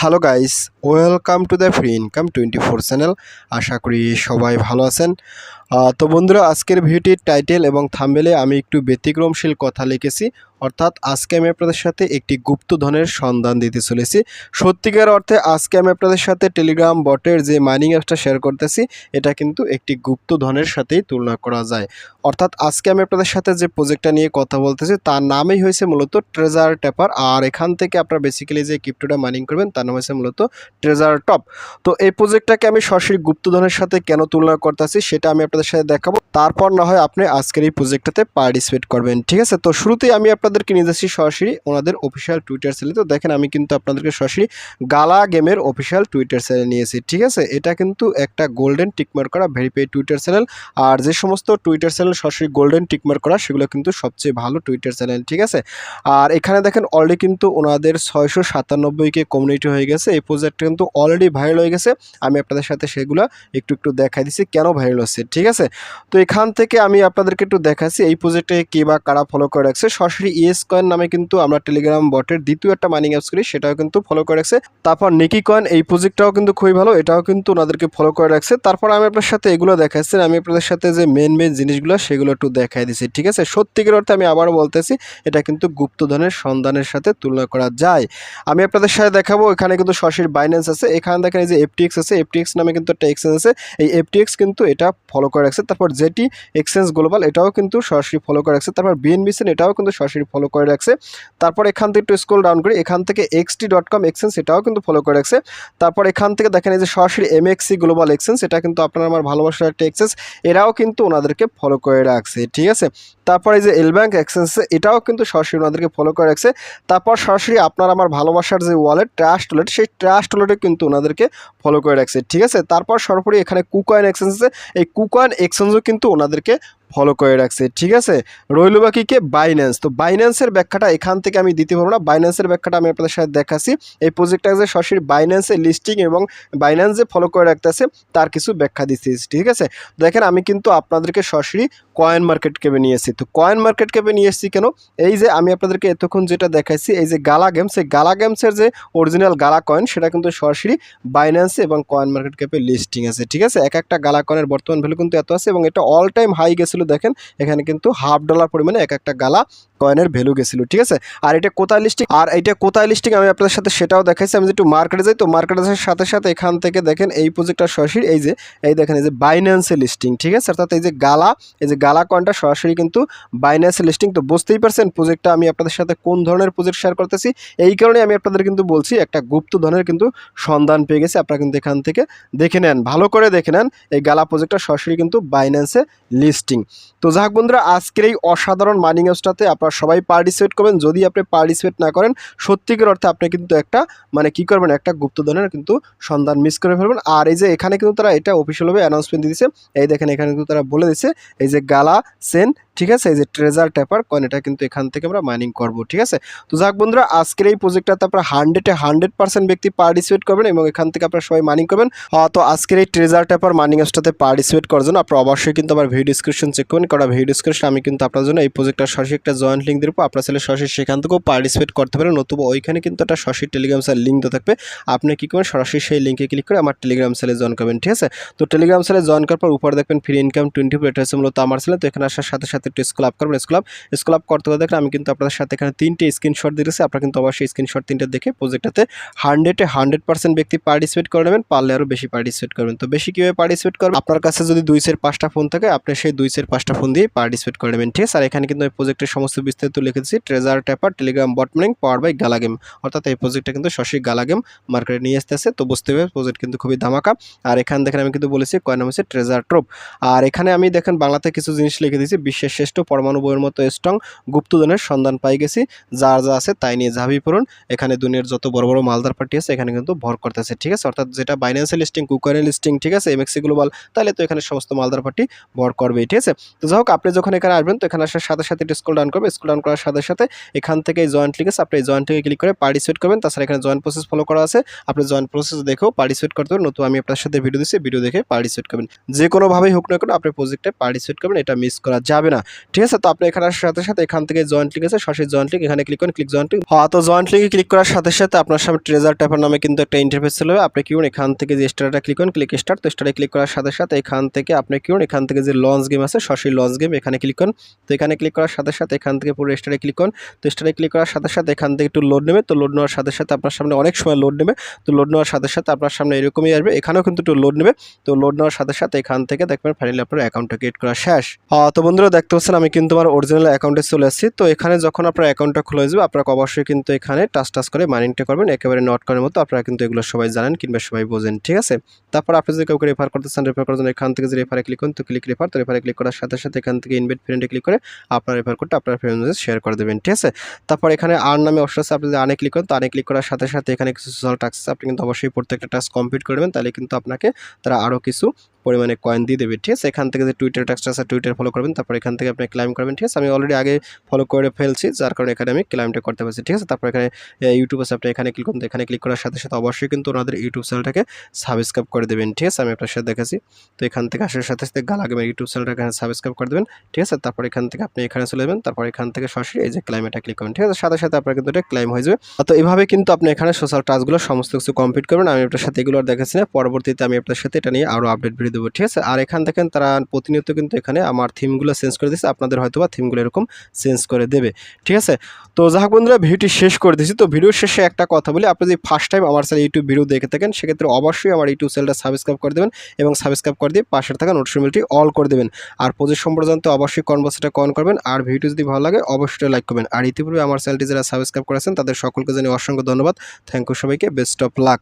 Hello guys Welcome to the free income twenty four channel আশা করি সবাই ভালো আছেন। তো বন্ধুরা, আজকের ভিডিওটির টাইটেল এবং থাম্বেলে আমি একটু ব্যতিক্রমশীল কথা লিখেছি। অর্থাৎ আজকে আমি আপনাদের সাথে একটি গুপ্তধনের সন্ধান দিতে চলেছি। সত্যিকার অর্থে আজকে আমি আপনাদের সাথে টেলিগ্রাম বটের যে মাইনিং অ্যাপসটা শেয়ার করতেছি, এটা কিন্তু একটি গুপ্তধনের সাথেই তুলনা করা যায়। অর্থাৎ আজকে আমি আপনাদের সাথে যে প্রজেক্টটা নিয়ে কথা বলতেছি, তার নামই হয়েছে মূলত ট্রেজার ট্যাপার আর এখান থেকে আপনারা বেসিক্যালি যে ক্রিপ্টোটা মাইনিং করবেন, তার নাম হয়েছে মূলত ট্রেজার টপ তো এই প্রজেক্টটাকে আমি সরাসরি গুপ্তধনের সাথে কেন তুলনা করতেছি সেটা আমি আপনাদের সাথে দেখাবো। তারপর না হয় আপনি আজকের এই প্রজেক্টটাতে পার্টিসিপেট করবেন, ঠিক আছে? তো শুরুতেই আমি আপনাদেরকে নিয়ে যাচ্ছি সরাসরি ওনাদের অফিসিয়াল টুইটার চ্যানেলে তো দেখেন, আমি কিন্তু আপনাদেরকে সরাসরি গালা গেমের অফিসিয়াল টুইটার চ্যানেল নিয়েছি ঠিক আছে? এটা কিন্তু একটা গোল্ডেন টিকমার্ক করা ভেরিফাইড টুইটার চ্যানেল আর যে সমস্ত টুইটার চ্যানেল সরাসরি গোল্ডেন টিকমার্ক করা, সেগুলো কিন্তু সবচেয়ে ভালো টুইটার চ্যানেল ঠিক আছে? আর এখানে দেখেন অলরেডি কিন্তু ওনাদের ছয়শো সাতানব্বইকে কমিউনিটি হয়ে গেছে। এই প্রজেক্টটা কিন্তু অলরেডি ভাইরাল হয়ে গেছে। আমি আপনাদের সাথে সেগুলো একটু একটু দেখাই দিচ্ছি কেন ভাইরাল হচ্ছে, ঠিক আছে? তো এখান থেকে আমি আপনাদেরকে একটু দেখাচ্ছি, এই প্রজেক্টে কে বা কারা ফলো করে রাখছে। সরাসরি ইএস কয়েন নামে কিন্তু আমরা টেলিগ্রাম বটের দ্বিতীয় একটা মাইনিং অ্যাপস করি, সেটাও কিন্তু ফলো করে রাখছে। তারপর নেকি কয়েন এই প্রজেক্টটাও কিন্তু খুবই ভালো, এটাও কিন্তু ওনাদেরকে ফলো করে রাখছে। তারপর আমি আপনার সাথে এগুলো দেখাচ্ছি, আমি আপনাদের সাথে যে মেন মেন জিনিসগুলো, সেগুলো একটু দেখাই দিচ্ছি ঠিক আছে? সত্যিকার অর্থে আমি আবারও বলতেছি, এটা কিন্তু গুপ্তধনের সন্ধানের সাথে তুলনা করা যায়। আমি আপনাদের সাথে দেখাবো, এখানে কিন্তু সরাসরি বাইন্যান্স আছে, এখানে দেখেন এই যে এফটিএক্স আছে এফটিএক্স নামে কিন্তু একটা এক্সচেঞ্জ আছে, এই এফটিএক্স কিন্তু এটা ফলো করে রাখছে, তারপর জেটি এক্সচেঞ্জ গ্লোবাল এটাও কিন্তু সরাসরি ফলো করে রাখছে, তারপর বিএনবিসেন এটাও কিন্তু সরাসরি ফলো করে রাখছে, তারপর এখান থেকে একটু স্ক্রল ডাউন করি, এখান থেকে এক্সটি ডট কম এক্সচেঞ্জ এটাও কিন্তু ফলো করে রাখছে, তারপর এখান থেকে দেখেন এই যে সরাসরি এমএক্সি গ্লোবাল এক্সচেঞ্জ এটা কিন্তু আপনার আমার ভালোবাসার একটা এক্সচেঞ্জ এরাও কিন্তু ওনাদেরকে ফলো করে রাখছে, ঠিক আছে? তারপর এই যে এল ব্যাঙ্ক এক্সচেঞ্জ এটাও কিন্তু সরাসরি ওনাদেরকে ফলো করে রাখছে, তারপর সরাসরি আপনার আমার ভালোবাসার যে ওয়ালেট ট্রাস্ট ওয়ালেট সেই ট্রাস্ট ওয়ালেটে কিন্তু ওনাদেরকে ফলো করে রাখছে। ঠিক আছে? তারপর সরাসরি এখানে কুকয়েন এক্সচেঞ্জ আছে। এই কুকয়েন এক্সচেঞ্জও কিন্তু ওনাদেরকে ফলো করে রাখছে, ঠিক আছে? রইল বাকি কে? বাইন্যান্স তো বাইন্যান্সের ব্যাখ্যাটা এখান থেকে আমি দিতে পারব না। বাইন্যান্সের ব্যাখ্যাটা আমি আপনাদের সাথে দেখাচ্ছি। এই প্রজেক্টটা যে সরাসরি বাইন্যান্সের লিস্টিং এবং বাইন্যান্স যে ফলো করে রাখতেছে, তার কিছু ব্যাখ্যা দিচ্ছি ঠিক আছে? দেখেন, আমি কিন্তু আপনাদেরকে সরাসরি কয়েন মার্কেট ক্যাপে নিয়ে এসেছি। তো কয়েন মার্কেট ক্যাপে নিয়ে এসেছি কেন? এই যে আমি আপনাদেরকে এতক্ষণ যেটা দেখাইছি, এই যে গালা গেমস এই গালা গেমসের যে অরিজিনাল গালা কয়েন সেটা কিন্তু সরাসরি বাইন্যান্সে এবং কয়েন মার্কেট ক্যাপে লিস্টিং আছে, ঠিক আছে? এক একটা গালা কয়েনের বর্তমান ভ্যালু কিন্তু এত আছে এবং এটা অল টাইম হাই গেছিল দেখেন, এখানে কিন্তু হাফ ডলার পরিমাণে এক একটা গালা কয়েনের ভ্যালু গেছিল, ঠিক আছে? আর এটা কোথায় লিস্টিং আর এটা কোথায় লিস্টিং আমি আপনাদের সাথে সেটাও দেখাইছি, আমি একটু মার্কেটে যাই, তো মার্কেটে যাওয়ার সাথে সাথে এখান থেকে দেখেন এই প্রজেক্টটা সরাসরি এই যে, এই দেখেন এই যে বাইন্যান্সে লিস্টিং ঠিক আছে? অর্থাৎ এই যে গালা, এই যে গালা কয়েনটা সরাসরি কিন্তু বাইন্যান্সে লিস্টিং তো বুঝতেই পারছেন প্রজেক্টটা আমি আপনাদের সাথে কোন ধরনের প্রজেক্ট শেয়ার করতেছি? এই কারণে আমি আপনাদের কিন্তু বলছি, একটা গুপ্ত ধরনের কিন্তু সন্ধান পেয়ে গেছে, আপনারা কিন্তু এখান থেকে দেখে নেন, ভালো করে দেখে নেন, এই গালা প্রজেক্টটা সরাসরি কিন্তু বাইন্যান্সে লিস্টিং তো যাক বন্ধুরা, আজকের এই অসাধারণ মানি হাউসটাতে আপনারা সবাই পার্টিসিপেট করবেন। যদি আপনি পার্টিসিপেট না করেন, সত্যিকার অর্থে আপনি কিন্তু একটা মানে কি করবেন, একটা গুপ্তধনের কিন্তু সন্ধান মিস করে ফেলবেন। আর এই যে এখানে কিন্তু তারা এটা অফিসিয়ালভাবে অ্যানাউন্সমেন্ট দিয়েছে। এই দেখেন এখানে কিন্তু তারা বলে দিছে এই যে গালা সেন ঠিক আছে? এই যে ট্রেজার ট্যাপার কয়েন এটা কিন্তু এখান থেকে আমরা মাইনিং করব, ঠিক আছে? তো যাক বন্ধুরা, আজকের এই প্রজেক্টটাতে আপনারা হান্ড্রেডে হান্ড্রেড পার্সেন্ট ব্যক্তি পার্টিসিপেট করবেন এবং এখান থেকে আপনারা সবাই মাইনিং করবেন। তো আজকের এই ট্রেজার ট্যাপার মাইনিং হাউসটাতে পার্টিসিপেট করার জন্য আপনারা অবশ্যই কিন্তু আমার ভিডিও ডিসক্রিপশন চেক করবেন কারণ ভিডিও ডিসক্রিপশন আমি কিন্তু আপনার জন্য এই প্রজেক্টটা সরাসরি একটা জয়েন্ট লিঙ্ক দেবো। আপনার ছেলে সরাসরি সেখান থেকেও পার্টিসিপেট করতে পারেন। নতুবা ওইখানে কিন্তু একটা সরাসরি টেলিগ্রাম সেল লিঙ্ক থাকবে। আপনি কী করবেন? সরাসরি সেই লিঙ্কে ক্লিক করে আমার টেলিগ্রাম সেলে জয়েন করবেন, ঠিক আছে? তো টেলিগ্রাম সেলে জয়েন করার পর উপরে দেখবেন ফ্রি ইনকাম টোয়েন্টি ফোর এটা হচ্ছে মূলত আমার ছেলে তো এখানে আসার সাথে সাথে একটু স্কুল আপ করবেন। স্কুল আপ স্কুল আপ করতে দেখেন আমি কিন্তু আপনাদের সাথে এখানে তিনটে স্ক্রিনশট দিয়েছি। আপনারা কিন্তু অবশ্যই স্ক্রিনশট তিনটে দেখে প্রজেক্টটাতে হান্ড্রেডে হান্ড্রেড পার্সেন্ট ব্যক্তি পার্টিসিপেট করে নেবেন, পারলে আরও বেশি পার্টিসিপেট করবেন। তো বেশি কীভাবে পার্টিসিপেট করবেন আপনার কাছে যদি দুই সের পাঁচটা ফোন থাকে, আপনি সেই দুই সের পাঁচটা ফোন দিয়ে পার্টিসিপেট করে নেবেন, ঠিক আছে? আর এখানে কিন্তু এই প্রজেক্টের সমস্ত বিস্তারিত লিখে দিচ্ছি treasure tapper telegram bot mining power by gala game অর্থাৎ এই প্রজেক্টটা কিন্তু সরাসরি গালা গেম মার্কেটে নিয়ে আসতেছে। তো বুঝতে হবে প্রজেক্ট কিন্তু খুবই ধামাকা। আর এখানে দেখেন আমি কিন্তু বলেছি কয় নাম হচ্ছে ট্রেজার ট্রোপ আর এখানে আমি দেখেন বাংলাতে কিছু জিনিস লিখে দিয়েছি বিশ্বের শ্রেষ্ঠ পরমাণু বইয়ের মতো স্ট্রং গুপ্তধনের সন্ধান পাই গেছি। যার যা আছে তাই নিয়ে ঝাঁপি পড়ুন। এখানে দুনিয়ার যত বড় বড় মালদার পার্টি আছে, এখানে কিন্তু ভর করতেছে, ঠিক আছে? অর্থাৎ যেটা বাইন্যান্সিয়াল লিস্টিং কুকারের লিস্টিং ঠিক আছে? এমএক্সি গ্লোবাল তাহলে তো এখানে সমস্ত মালদার পার্টি ভর করবেই, ঠিক আছে? তো যাই হোক, আপনি যখন এখানে আসবেন, তো এখানে আসার সাথে সাথে স্কুল ডাউন করবে। স্কুল ডাউন করার সাথে সাথে এখান থেকে জয়েন্ট লিখেছে আপনি জয়েন্ট থেকে ক্লিক করে পার্টিসিপেট করবেন। তাছাড়া এখানে জয়েন্ট প্রসেস ফলো করা আছে। আপনি জয়েন্ট প্রসেস দেখেও পার্টিসিপেট করতে পারেন নতুন আমি আপনার সাথে ভিডিও দিচ্ছি ভিডিও দেখে পার্টিসিপেট করবেন। যে কোনোভাবেই হোক না কেন, আপনি প্রজেক্টে পার্টিসিপেট করবেন, এটা মিস করা যাবে না। ঠিক আছে? তো আপনি এখানে আসার সাথে সাথে এখান থেকে জয়েন্ট লিঙ্ক আছে সরাসরি জয়েন্ট লিঙ্ক এখানে ক্লিক করুন ক্লিক জয়েন্ট লিঙ্ক হ্যাঁ তো জয়েন্ট লিঙ্কে ক্লিক করার সাথে সাথে আপনার সামনে ট্রেজার ট্যাপার নামে কিন্তু একটা ইন্টারফেস চলে আপনি কি এখান থেকে যে স্টারটা ক্লিক করুন ক্লিক স্টার তো স্টারে ক্লিক করার সাথে সাথে এখান থেকে আপনি কি এখান থেকে যে লঞ্চ গেম আছে সরাসরি লঞ্চ গেম এখানে ক্লিক করুন তো এখানে ক্লিক করার সাথে সাথে এখান থেকে পুরো স্টারে ক্লিক করুন তো স্টারে ক্লিক করার সাথে সাথে এখান থেকে একটু লোড নেবে তো লোড নেওয়ার সাথে সাথে আপনার সামনে অনেক সময় লোড নেবে। তো লোড নেওয়ার সাথে সাথে আপনার সামনে এরকমই আসবে এখানেও কিন্তু একটু লোড নেবে। তো লোড নেওয়ার সাথে সাথে এখান থেকে দেখবেন ফাইনালি আপনার অ্যাকাউন্টটা ক্রিয়েট করা শেষ। আহ, তো বন্ধুরা দেখতে পাচ্ছেন, আমি কিন্তু আমার অরিজিনাল অ্যাকাউন্টে চলে আসছি। তো এখানে যখন আপনার অ্যাকাউন্টটা খুলে যাবে আপনাকে অবশ্যই কিন্তু এখানে টাচ টাচ করে মাইনিংটা করবেন। একেবারে নট করার মতো আপনারা কিন্তু এগুলো সবাই জানেন কিংবা সবাই বোঝেন, ঠিক আছে? তারপর আপনি যদি কাউকে রেফার করতে চান রেফার করার জন্য এখান থেকে যে রেফারে ক্লিক করুন, তো ক্লিক রেফার তো রেফারে ক্লিক করার সাথে সাথে এখান থেকে ইনভেট ফ্রেন্ডে ক্লিক করে আপনার রেফার করতে আপনার ফ্রেন্ডদের শেয়ার করে দেবেন, ঠিক আছে? তারপর এখানে আর নামে অপশন আছে, আপনি যদি আনে ক্লিক করেন, তো আনে ক্লিক করার সাথে সাথে এখানে কিছু সোশ্যাল টাস্ক আছে, আপনি কিন্তু অবশ্যই প্রত্যেকটা টাস্ক কমপ্লিট করবেন তাহলে কিন্তু আপনাকে তারা আরও কিছু পরিমাণে কয়েন দিয়ে দেবে, ঠিক আছে? এখান থেকে যে টুইটার টাস্ক আছে টুইটার ফলো করবেন, তারপর এখান থেকে আপনি ক্লাইম করবেন, ঠিক আছে? আমি অলরেডি আগে ফলো করে ফেলছি, যার কারণে এখানে আমি ক্লাইমটা করতে পারছি, ঠিক আছে? তারপর এখানে ইউটিউব আছে, আপনি এখানে ক্লিক করুন, এখানে ক্লিক করার সাথে সাথে অবশ্যই কিন্তু ওনাদের ইউটিউব চ্যানেলটাকে সাবস্ক্রাইব করে দেবেন, ঠিক আছে? আমি আপনার সাথে দেখেছি। তো এখান থেকে আসার সাথে সাথে গালা গেমের ইউটিউব চ্যানেলটা এখানে সাবস্ক্রাইব করে দেবেন, ঠিক আছে? তারপর এখান থেকে আপনি এখানে চলে যাবেন, তারপর এখান থেকে সরাসরি এই যে ক্লাইমেটা ক্লিক করবেন, ঠিক আছে? সাথে সাথে আপনার কিন্তু এটা ক্লাইম হয়ে যাবে। তো এইভাবে কিন্তু আপনি এখানে সোশ্যাল টাস্কগুলো সমস্ত কিছু কমপ্লিট করবেন। আমি আপনার সাথে এগুলো আর দেখাচ্ছি না, পরবর্তীতে আমি আপনার সাথে এটা নিয়ে আরও আপডেট ভিডিও দেবো, ঠিক আছে? আর এখান থেকে তারা প্রতিনিয়ত কিন্তু এখানে আমার থিমগুলো চেঞ্জ করে দিচ্ছে আপনাদের হয়তো বা থিমগুলো এরকম চেঞ্জ করে দেবে। ঠিক আছে? তো যাই হোক বন্ধুরা, ভিডিওটি শেষ করে দিচ্ছি তো ভিডিওর শেষে একটা কথা বলি, আপনি যদি ফার্স্ট টাইম আমার চ্যানেল ইউটিউব ভিডিও দেখে থাকেন, সেক্ষেত্রে অবশ্যই আমার ইউটিউব চ্যানেলটা সাবস্ক্রাইব করে দেবেন এবং সাবস্ক্রাইব করে দিয়ে পাশে থাকা নোটিফিকেশনটি অল করে দেবেন। আর প্রজেক্ট সম্পর্কে অবশ্যই কনভার্সটা কন করবেন। আর ভিডিও যদি ভালো লাগে, অবশ্যই লাইক করবেন। আর ইতিপূর্বে আমার চ্যানেলটি যারা সাবস্ক্রাইব করেছেন, তাদের সকলকে জানিয়ে অসংখ্য ধন্যবাদ। থ্যাংক ইউ সবাইকে। Best of luck